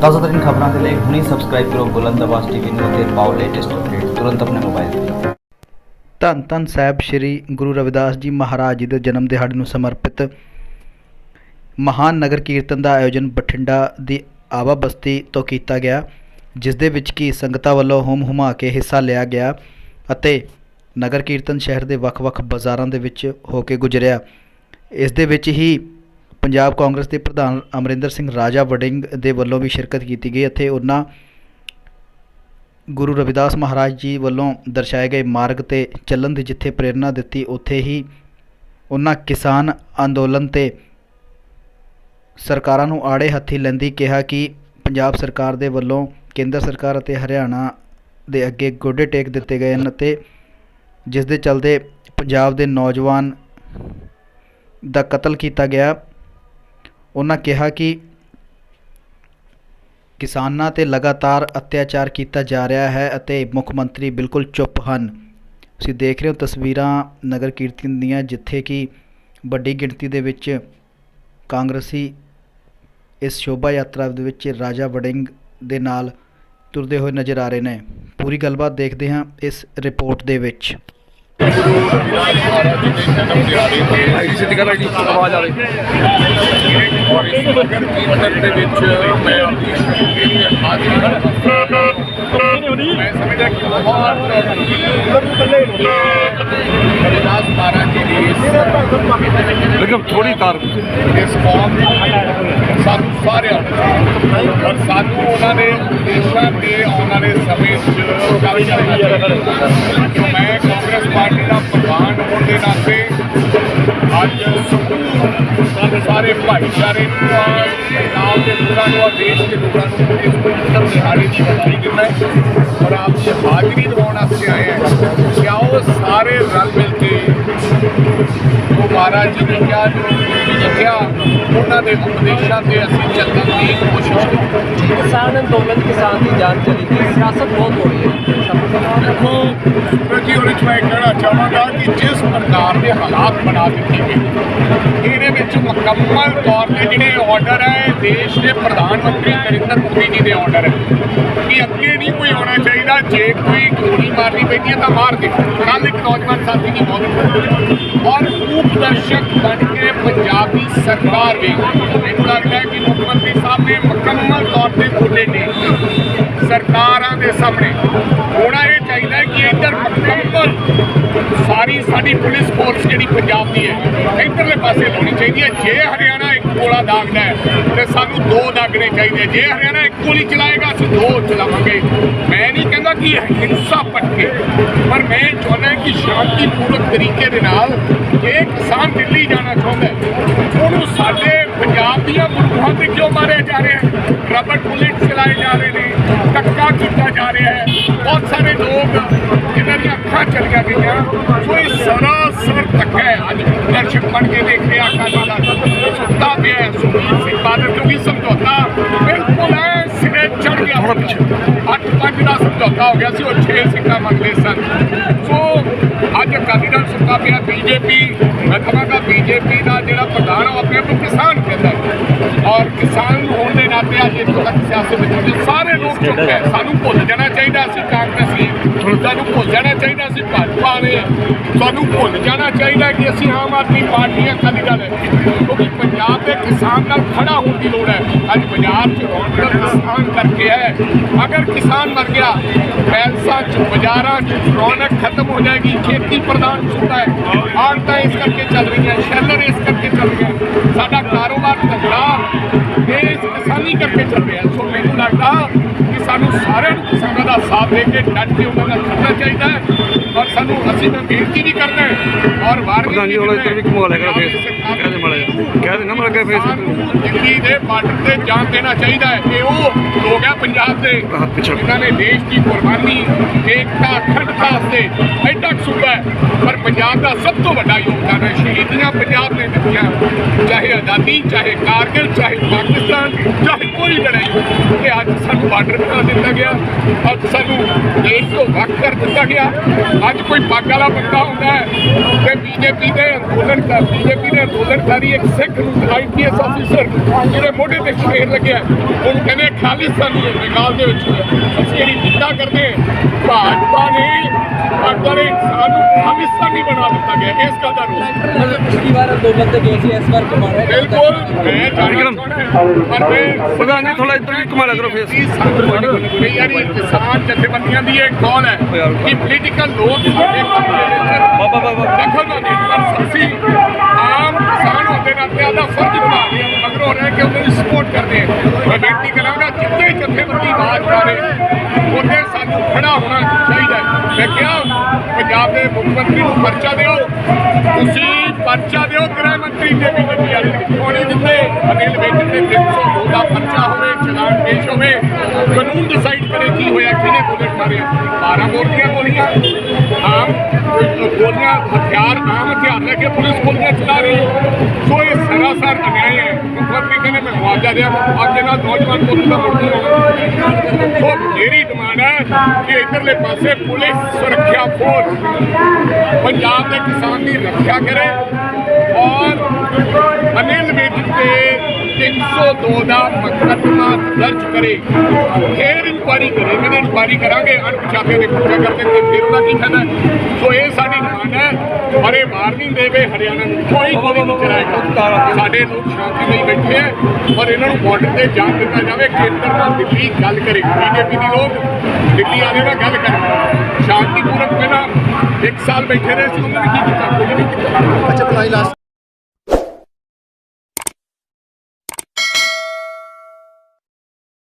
ਤਾਜ਼ਾ ਖਬਰਾਂ ਦੇ ਲਈ ਹੁਣੇ ਸਬਸਕ੍ਰਾਈਬ ਕਰੋ ਬੁਲੰਦ ਆਵਾਜ਼ ਟੀਵੀ ਨੂੰ ਅਤੇ ਪਾਓ ਲੇਟੈਸਟ ਅਪਡੇਟ ਤੁਰੰਤ ਆਪਣੇ ਮੋਬਾਈਲ ਤੇ। ਧੰਨ ਧੰਨ ਸਾਹਿਬ ਸ੍ਰੀ ਗੁਰੂ ਰਵਿਦਾਸ ਜੀ ਮਹਾਰਾਜ ਜੀ ਦੇ ਜਨਮ ਦਿਹਾੜੇ ਨੂੰ ਸਮਰਪਿਤ ਮਹਾਨ ਨਗਰ ਕੀਰਤਨ ਦਾ ਆਯੋਜਨ ਬਠਿੰਡਾ ਦੀ ਆਵਾ ਬਸਤੀ ਤੋਂ ਕੀਤਾ ਗਿਆ, ਜਿਸ ਦੇ ਵਿੱਚ ਕੀ ਸੰਗਤਾਂ ਵੱਲੋਂ ਹੁਮ ਹੁਮਾ ਕੇ ਹਿੱਸਾ ਲਿਆ ਗਿਆ ਅਤੇ ਨਗਰ ਕੀਰਤਨ ਸ਼ਹਿਰ ਦੇ ਵੱਖ-ਵੱਖ ਬਾਜ਼ਾਰਾਂ ਦੇ ਵਿੱਚ ਹੋ ਕੇ ਗੁਜ਼ਰਿਆ। ਇਸ ਦੇ ਵਿੱਚ ਹੀ ਪੰਜਾਬ ਕਾਂਗਰਸ ਦੇ ਪ੍ਰਧਾਨ ਅਮਰਿੰਦਰ ਸਿੰਘ ਰਾਜਾ ਵੜਿੰਗ ਦੇ ਵੱਲੋਂ ਵੀ ਸ਼ਿਰਕਤ ਕੀਤੀ ਗਈ ਅਤੇ ਉਹਨਾਂ ਗੁਰੂ ਰਵਿਦਾਸ ਮਹਾਰਾਜ ਜੀ ਵੱਲੋਂ ਦਰਸਾਏ ਗਏ ਮਾਰਗ ਤੇ ਚੱਲਣ ਦੀ ਜਿੱਥੇ ਪ੍ਰੇਰਣਾ ਦਿੱਤੀ, ਉੱਥੇ ਹੀ ਉਹਨਾਂ ਕਿਸਾਨ ਅੰਦੋਲਨ ਤੇ ਸਰਕਾਰਾਂ ਨੂੰ ਆੜੇ ਹੱਥੀ ਲੈਂਦੀ ਕਿਹਾ ਕਿ ਪੰਜਾਬ ਸਰਕਾਰ ਦੇ ਵੱਲੋਂ ਕੇਂਦਰ ਸਰਕਾਰ ਅਤੇ ਹਰਿਆਣਾ ਦੇ ਅੱਗੇ ਗੋਡੇ ਟੇਕ ਦਿੱਤੇ ਗਏ ਹਨ ਅਤੇ ਜਿਸ ਦੇ ਚਲਦੇ ਪੰਜਾਬ ਦੇ ਨੌਜਵਾਨ ਦਾ ਕਤਲ ਕੀਤਾ ਗਿਆ। ਉਹਨਾਂ ਕਿਹਾ ਕਿ ਕਿਸਾਨਾਂ ਤੇ ਲਗਾਤਾਰ ਅਤਿਆਚਾਰ ਕੀਤਾ ਜਾ ਰਿਹਾ ਹੈ ਅਤੇ ਮੁੱਖ ਮੰਤਰੀ ਬਿਲਕੁਲ ਚੁੱਪ ਹਨ। ਤੁਸੀਂ ਦੇਖ ਰਹੇ ਹੋ ਤਸਵੀਰਾਂ ਨਗਰ ਕੀਰਤਨ ਦੀਆਂ, ਜਿੱਥੇ ਕਿ ਵੱਡੀ ਗਿਣਤੀ ਦੇ ਵਿੱਚ ਕਾਂਗਰਸੀ ਇਸ ਸ਼ੋਭਾ ਯਾਤਰਾ ਦੇ ਵਿੱਚ ਰਾਜਾ ਵੜਿੰਗ ਦੇ ਨਾਲ ਤੁਰਦੇ ਹੋਏ ਨਜ਼ਰ ਆ ਰਹੇ ਨੇ। ਪੂਰੀ ਗੱਲਬਾਤ ਦੇਖਦੇ ਹਾਂ ਇਸ ਰਿਪੋਰਟ ਦੇ ਵਿੱਚ। ਸਿੱਧੀ ਗੱਲ ਹੈ ਜੀ ਆਵਾਜ਼ ਆ ਰਹੀ ਕੀਰਤਨ ਦੇ ਵਿੱਚ ਮੈਂ ਆਪਣੀ ਮੈਂ ਸਮਝਦਾ ਕਿ ਬਹੁਤ ਰਵਿਦਾਸ ਮਹਾਰਾਜ ਜੀ ਦੀ ਲੇਕਿਨ ਥੋੜੀ ਤਾਰ ਇਸ ਕੌਮ ਸਾਨੂੰ ਸਾਰਿਆਂ ਔਰ ਸਾਨੂੰ ਉਹਨਾਂ ਦੇ ਦੇਸ਼ਾਂ ਦੇ ਆਉਣ ਵਾਲੇ ਸਮੇਂ 'ਚ ਕੰਮ ਕਰਨਾ ਮੈਂ ਕਾਂਗਰਸ ਪਾਰਟੀ ਦਾ ਪ੍ਰਧਾਨ ਹੋਣ ਦੇ ਨਾਤੇ ਅੱਜ ਸਾਰੇ ਭਾਈਚਾਰੇ ਨੂੰ ਔਰ ਪੰਜਾਬ ਦੇ ਲੋਕਾਂ ਨੂੰ ਔਰ ਦੇਸ਼ ਦੇ ਲੋਕਾਂ ਨੂੰ ਇਸ ਪਵਿੱਤਰ ਦਿਹਾੜੇ ਦੀ ਵਧਾਈ ਦਿੰਦਾ ਹੈ। ਔਰ ਆਪ ਦੀ ਹਾਜ਼ਰੀ ਦਿਵਾਉਣ ਵਾਸਤੇ ਆਏ ਹੈ ਕਿ ਆਓ ਸਾਰੇ ਰਲ ਮਿਲ ਕੇ, ਉਹ ਮਹਾਰਾਜ ਜੀ ਨੇ ਕਿਹਾ ਜੋ ਕਿਹਾ ਉਹਨਾਂ ਦੇ ਉਪਦੇਸ਼ਾਂ ਤੇ ਅਸੀਂ ਚੱਲਣ ਦੀ ਕੋਸ਼ਿਸ਼ ਕਰੀਏ ਕਿਸਾਨ ਅੰਦੋਲਨ ਕਿਸਾਨ ਦੀ ਜਾਨ ਚਲੀ ਗਈ। ਸਿਆਸਤ ਬਹੁਤ ਹੋ ਰਹੀ ਹੈ। ਦੇਖੋ ਪ੍ਰਤੀ ਉਹਦੇ ਚ ਮੈਂ ਕਹਿਣਾ ਚਾਹਾਂਗਾ ਕਿ ਜਿਸ ਪ੍ਰਕਾਰ ਦੇ ਹਾਲਾਤ ਬਣਾ ਦਿੱਤੇ ਗਏ ਇਹਦੇ ਵਿੱਚ ਮੁਕੰਮਲ ਤੌਰ ਤੇ ਜਿਹੜੇ ਆਰਡਰ ਹੈ ਦੇਸ਼ ਦੇ ਪ੍ਰਧਾਨ ਮੰਤਰੀ ਨਰਿੰਦਰ ਮੋਦੀ ਜੀ ਦੇ ਆਰਡਰ ਹੈ। ਕਿ ਅੱਗੇ ਨਹੀਂ ਕੋਈ ਹੋਣਾ ਜੇ ਕੋਈ ਗੋਲੀ ਮਾਰਨੀ ਪੈਂਦੀ ਹੈ ਤਾਂ ਮਾਰ ਦੇ। ਕੱਲ ਇੱਕ ਨੌਜਵਾਨ ਸਾਥੀ ਦੀ ਮੌਤ ਔਰ ਰੂਪ ਦਰਸ਼ਕ ਬਣ ਕੇ ਪੰਜਾਬ ਸਰਕਾਰ ਵੀ ਮੈਨੂੰ ਲੱਗਦਾ ਕਿ ਮੁੱਖ ਮੰਤਰੀ ਸਾਹਿਬ ਨੇ ਮੁਕੰਮਲ ਤੌਰ ਤੇ ਗੋਡੇ ਨੇ। ਸਰਕਾਰਾਂ ਦੇ ਸਾਹਮਣੇ। ਹੋਣਾ ਇਹ ਚਾਹੀਦਾ ਕਿ ਇੱਧਰ ਮੁਕੰਮਲ ਸਾਰੀ ਸਾਡੀ ਪੁਲਿਸ ਫੋਰਸ ਜਿਹੜੀ ਪੰਜਾਬ ਦੀ ਹੈ, ਇੱਧਰਲੇ ਪਾਸੇ ਲਾਉਣੀ ਚਾਹੀਦੀ ਹੈ। ਜੇ ਹਰਿਆਣਾ ਗੋਲਾ ਦਾਗਦਾ ਤੇ ਸਾਨੂੰ ਦੋ ਦਾਗਣੇ ਚਾਹੀਦੇ ਜੇ ਹਰਿਆਣਾ ਇੱਕ ਗੋਲੀ ਚਲਾਏਗਾ, ਅਸੀਂ ਦੋ ਚਲਾਵਾਂਗੇ। ਮੈਂ ਨਹੀਂ ਕਹਿੰਦਾ ਕਿ ਹਿੰਸਾ ਭਟਕੇ, ਪਰ ਮੈਂ ਚਾਹੁੰਦਾ ਕਿ ਸ਼ਾਂਤੀਪੂਰਵਕ ਤਰੀਕੇ ਦੇ ਨਾਲ ਇਹ ਕਿਸਾਨ ਦਿੱਲੀ ਜਾਣਾ ਚਾਹੁੰਦਾ ਉਹਨੂੰ ਸਾਡੇ ਪੰਜਾਬ ਦੀਆਂ ਮੁਲਕਾਂ ਤੇ ਕਿਉਂ ਮਾਰਿਆ ਜਾ ਰਿਹਾ ਹੈ? ਰਬੜ ਬੁਲੇਟ ਚਲਾਏ ਜਾ ਰਹੇ ਨੇ, ਧੱਕਾ ਕੀਤਾ ਜਾ ਰਿਹਾ ਹੈ। ਬਹੁਤ ਸਾਰੇ ਲੋਕ ਜਿਨ੍ਹਾਂ ਦੀਆਂ ਅੱਖਾਂ ਚਲੀਆਂ ਗਈਆਂ ਸੋ ਸਮਝੌਤਾ ਹੋ ਗਿਆ ਸੀ ਉਹ 6 ਸੀਟਾਂ ਮੰਗਦੇ ਸਨ। ਸੋ ਅੱਜ ਅਕਾਲੀ ਦਲ ਸੁੱਤਾ ਪਿਆ ਬੀਜੇਪੀ ਮੈਂ ਕਹਾਂਗਾ ਬੀਜੇਪੀ ਦਾ ਜਿਹੜਾ ਪ੍ਰਧਾਨ ਉਹ ਆਪਣੇ ਆਪ ਨੂੰ ਕਿਸਾਨ ਕਹਿੰਦਾ ਹੈ। ਔਰ ਕਿਸਾਨ ਹੋਣ ਦੇ ਨਾਤੇ ਅੱਜ ਇੱਥੋਂ ਤੱਕ ਸਿਆਸਤ ਵਿੱਚ ਸਾਰੇ ਲੋਕ ਚੁੱਪ ਹੈ। ਸਾਨੂੰ ਭੁੱਲ ਜਾਣਾ ਚਾਹੀਦਾ ਅਸੀਂ ਕਾਂਗਰਸੀ ਸਾਨੂੰ ਭੁੱਲ ਜਾਣਾ ਚਾਹੀਦਾ ਅਸੀਂ ਭਾਜਪਾ ਵਾਲੇ ਹਾਂ। ਸਾਨੂੰ ਭੁੱਲ ਜਾਣਾ ਚਾਹੀਦਾ ਕਿ ਅਸੀਂ ਆਮ ਆਦਮੀ ਪਾਰਟੀ ਆ ਕਦੀ ਗੱਲ ਹੈ। ਕਿਉਂਕਿ ਪੰਜਾਬ ਦੇ ਕਿਸਾਨ ਨਾਲ ਖੜਾ ਹੋਣ ਦੀ ਲੋੜ ਹੈ। ਅੱਜ ਪੰਜਾਬ 'ਚ ਰੌਣਕ ਕਿਸਾਨ ਕਰਕੇ ਹੈ। ਅਗਰ ਕਿਸਾਨ ਮਰ ਗਿਆ, ਪੈਲਸਾਂ 'ਚ, ਬਾਜ਼ਾਰਾਂ 'ਚ ਰੌਣਕ ਖਤਮ ਹੋ ਜਾਏਗੀ, ਖੇਤੀ ਪ੍ਰਧਾਨ ਸੂਬਾ ਹੈ। ਆੜਤਾਂ ਇਸ ਕਰਕੇ ਚੱਲ ਰਹੀਆਂ, ਸ਼ੈਲਰ ਇਸ ਕਰਕੇ ਚੱਲ ਰਹੀਆਂ। ਸਾਡਾ ਕਾਰੋਬਾਰ ਧੰਦਾ ਸਾਰਿਆਂ ਨੂੰ ਕਿਸਾਨਾਂ ਦਾ ਸਾਥ ਦੇ ਕੇ ਡਟ ਕੇ ਉਹਨਾਂ ਨਾਲ ਖੜਨਾ ਚਾਹੀਦਾ ਹੈ। ਔਰ ਸਾਨੂੰ ਅਸੀਂ ਤਾਂ ਬੇਨਤੀ ਵੀ ਕਰਨਾ ਔਰ ਪ੍ਰਧਾਨ ਜੀ ਉਹਨਾਂ ਇੱਧਰ ਵੀ ਘੁਮਾ ਲਿਆ ਕਰੋ ਫੇਸ ਕਹਿ ਦੇ ਮਾੜਾ ਜਿਹਾ। ਕਹਿ ਦੇ ਨਾ ਮਾੜਾ ਜਿਹਾ ਫੇਸ ਦਿੱਲੀ ਦੇ ਬਾਰਡਰ ਤੇ ਜਾਨ ਦੇਣਾ ਚਾਹੀਦਾ ਹੈ। ਕਿ ਉਹ ਲੋਕ ਹੈ ਪੰਜਾਬ ਦੇ। ਜਿਨ੍ਹਾਂ ਨੇ ਦੇਸ਼ ਦੀ ਕੁਰਬਾਨੀ ਏਕਤਾ ਅਖੰਡਤਾ ਵਾਸਤੇ ਐਡਾ ਸੂਬਾ ਹੈ। ਪਰ ਪੰਜਾਬ ਦਾ ਸਭ ਤੋਂ ਵੱਡਾ ਯੋਗਦਾਨ ਹੈ। ਸ਼ਹੀਦੀਆਂ ਪੰਜਾਬ ਨੇ ਦਿੱਤੀਆਂ। ਚਾਹੇ ਆਜ਼ਾਦੀ ਚਾਹੇ ਕਾਰਗਿਲ ਚਾਹੇ ਪਾਕਿਸਤਾਨ ਚਾਹੇ ਕੋਈ ਲੜਾਈ ਹੋਵੇ ਕਿ ਅੱਜ ਸਾਨੂੰ ਬਾਰਡਰ ਬਣਾ ਦਿੱਤਾ ਗਿਆ। ਅੱਜ ਸਾਨੂੰ ਦੇਸ਼ ਤੋਂ ਵੱਖ ਕਰ ਦਿੱਤਾ ਗਿਆ। ਅੱਜ ਕੋਈ ਪੱਗ ਵਾਲਾ ਬੰਦਾ ਹੁੰਦਾ ਹੈ ਤੇ ਬੀਜੇਪੀ ਦੇ ਅੰਦੋਲਨ ਕਰ ਬੀਜੇਪੀ ਦੇ ਅੰਦੋਲਨਕਾਰੀ ਇੱਕ ਸਿੱਖ ਨੂੰ ਆਈਪੀਐਸ ਅਫੀਸਰ ਜਿਹੜੇ ਮੋਢੇ ਤੇ ਸ਼ੇਰ ਲੱਗਿਆ ਉਹਨੂੰ ਕਹਿੰਦੇ ਖਾਲਿਸਤਾਨੀ ਹੈ, ਬੰਗਾਲ ਦੇ ਵਿੱਚ। ਅਸੀਂ ਜਿਹੜੀ ਨਿੰਦਾ ਕਰਦੇ ਹਾਂ। ਭਾਜਪਾ ਨੇ ਨੇ ਸਾਨੂੰ ਖਾਲਿਸਤਾਨੀ ਬਣਾ ਦਿੱਤਾ ਗਿਆ ਇਸ ਗੱਲ ਦਾ ਰੋਸ ਪਿਛਲੀ ਵਾਰ ਦੋ ਬੰਦੇ ਗਏ ਸੀ ਇਸ ਵਾਰ ਕਮਾਣਾ ਬਿਲਕੁਲ ਮੈਂ ਜਾਣਦਾ ਪਰ ਮੈਂ ਪ੍ਰਧਾਨ ਜੀ ਥੋੜਾ ਇੱਧਰ ਵੀ ਘੁਮਾ ਲਿਆ ਕਰੋ ਫੇਸ ਸਾਨੂੰ ਯਾਰੀ ਕਿਸਾਨ ਜਥੇਬੰਦੀਆਂ ਦੀ ਇਹ ਕਾਲ ਹੈ ਕਿ ਪੋਲੀਟੀਕਲ ਲੋਕ ਸਾਡੇ ਬਾਬਾ ਬਾਬਾ ਦਖਲ ਨਾ ਅਸੀਂ ਆਮ ਕਿਸਾਨ ਹੁੰਦੇ ਨਾਤੇ ਆਦਾ ਫਰਜ਼ ਨਿਭਾ ਰਹੇ ਹਾਂ ਮਗਰੋਂ ਰਹਿ ਕੇ ਉਹਨਾਂ ਦੀ ਸਪੋਰਟ ਕਰਦੇ ਹਾਂ। ਪਰਚਾ ਦਿਓ। ਤੁਸੀਂ ਪਰਚਾ ਦਿਓ, ਗ੍ਰਹਿ ਮੰਤਰੀ ਦੇ ਵੀ ਗੱਡੀ ਵਾਲੇ ਕਿਉਂ ਨਹੀਂ ਅਨਿਲ ਵੇਜਨ ਦੇ 302 ਦਾ ਪਰਚਾ ਹੋਵੇ, ਚਲਾਨ ਪੇਸ਼ ਹੋਵੇ, ਕਾਨੂੰਨ ਡਿਸਾਈਡ ਕਰੇ ਕੀ ਹੋਇਆ, ਕਿਹਨੇ ਬੁਲਟ ਮਾਰਿਆ। 12 ਬੋਰ ਦੀਆਂ ਗੋਲੀਆਂ, ਆਮ ਗੋਲੀਆਂ, ਹਥਿਆਰ, ਆਮ ਹਥਿਆਰ ਲੈ ਕੇ ਪੁਲਿਸ ਗੋਲੀਆਂ ਚਲਾ ਰਹੀ। ਸੋ ਇਹ ਸਰਾਸਰ ਅਨਿਆਏ ਮੈਂ ਮੁਆਵਜ਼ਾ ਅੱਜ ਇਹਨਾਂ ਨੌਜਵਾਨ ਪੁਲਿਸ ਦਾ ਮੁੜ ਨਹੀਂ ਸੋ ਮੇਰੀ ਡਿਮਾਂਡ ਹੈ ਕਿ ਇਧਰਲੇ ਪਾਸੇ ਪੁਲਿਸ ਸੁਰੱਖਿਆ ਫੋਰਸ ਪੰਜਾਬ ਦੇ ਕਿਸਾਨ ਦੀ ਰੱਖਿਆ ਕਰੇ ਔਰ ਅਨਿਲ ਵਿਜ ਤੇ 302 ਦਾ ਮੁਕੱਦਮਾ ਦਰਜ ਕਰੇ। ਫੇਰ ਇਨਕੁਆਰੀ ਕਰੇ। ਕਹਿੰਦੇ ਇਨਕੁਆਰੀ ਕਰਾਂਗੇ। ਅਣਪਛਾਤੇ ਦੇ ਪਰਚਾ ਕਰਦੇ ਤੇ ਫਿਰ ਉਹਦਾ ਕੀ ਫਾਇਦਾ? ਸੋ ਹੈ ਔਰ ਇਹ ਵਾਰਨਿੰਗ ਦੇਵੇ ਹਰਿਆਣਾ ਨੂੰ। ਕੋਈ ਗੋਲੀ ਨਹੀਂ ਚਲਾਏਗਾ ਸਾਡੇ ਲੋਕ ਸ਼ਾਂਤੀ ਲਈ ਬੈਠੇ ਹੈ ਔਰ ਇਹਨਾਂ ਨੂੰ ਬਾਰਡਰ ਤੇ ਜਾਣ ਦਿੱਤਾ ਜਾਵੇ ਕੇਂਦਰ ਨਾਲ ਦਿੱਲੀ ਗੱਲ ਕਰੇ। ਬੀਜੇਪੀ ਦੀ ਲੋਕ ਦਿੱਲੀ ਵਾਲੇ ਨਾਲ ਗੱਲ ਕਰੇ ਸ਼ਾਂਤੀਪੂਰਵਕ ਪਹਿਲਾਂ ਇੱਕ ਸਾਲ ਬੈਠੇ ਰਹੇ ਸੀ ਉਹਨਾਂ ਨੇ ਕੀ ਕੀਤਾ ਕੁਝ ਨਹੀਂ ਕੀਤਾ। ਅੱਛਾ ਭਾਈ ਲਾਸਟ